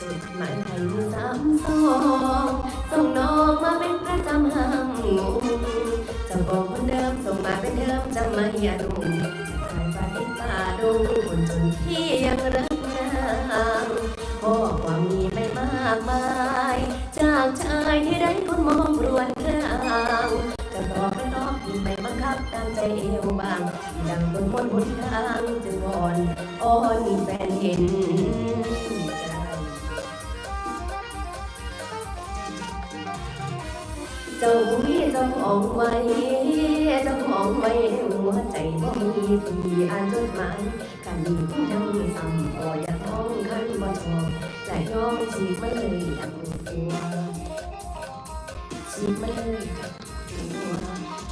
จดหมายไทยสามสองส่งน้องมาเป็นประจำห้างงงจะบอกคนเดิมส่งมาเป็นเดิมจะไม่อยาดูสายฟ้าที่ตาดูคนจนที่ยังรักนางข้อความมีไม่มากมาย จากชายที่ได้คนมองรวนรางจะตอบไม่ตอบที่ไม่บังคับตามใจเอวบางดังบนบนบนทางจึงวอนอ้อนแฟนเห็น เจ้ามีเจ้าของไว้เจ้าของไว้ในหัวใจบ่มีที่อ่านจดหมายกันนี้คงยังซ้ำพออยากท้องคันบ่ชอบใจน้องฉีกมาเลยอย่างตัวฉีกมาเลยอย่างตัว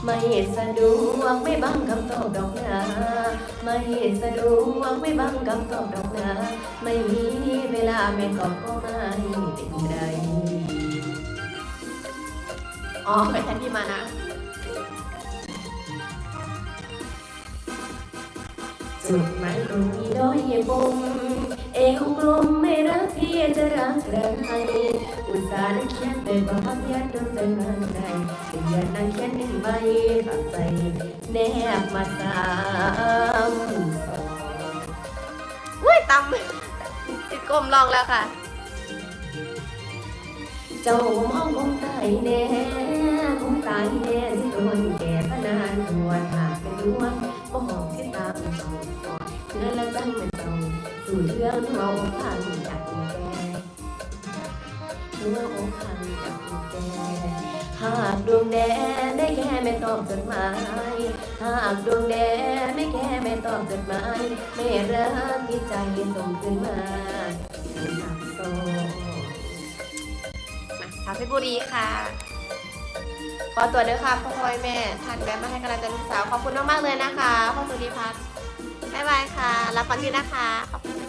ไม่สะดวกไม่บังคำตอบดอกนาไม่สะดวกไม่บังคำตอบดอกนาไม่มีเวลาไม่ตอบก็ไม่เป็นไร อ๋อไปแทนพี่มานะจุดหมายตรงนี้ด้อยปมเอวกลมไม่รักพี่จะรักใครอุตส่าห์ได้เขียนแต่ว่าพักยันโดนใจมันใดเขียนนั่งเขียนหนึ่งใบฝากใจแนบมาสามสองอุ้ยตำติดกลมลองแล้วค่ะ เจ้ามองคงตายแน่คงตายแน่สิโดนแก่พนานตัวหากเป็นดวงก็มองที่ตามเจ้าก่อนเพื่อละจังเป็นจ้าสู่เรื่องเมาพันจากแก่เรื่องอกพันจากแก่หากดวงแดงได้แค่ไม่ตอบจดหมายหากดวงแดงไม่แค่ไม่ตอบจดหมายไม่รักที่ใจส่งขึ้นมาสับสนมาสาวเพชรบุรีค่ะ ขอตัวเด้อค่ะพ่อพ่อยแม่ท่านแวะมาให้กำลังใจลูกสาวขอบคุณมากๆเลยนะคะพ่อสุธิพัฒน์บ๊ายบายค่ะ รับฟังดีนะคะขอบคุณ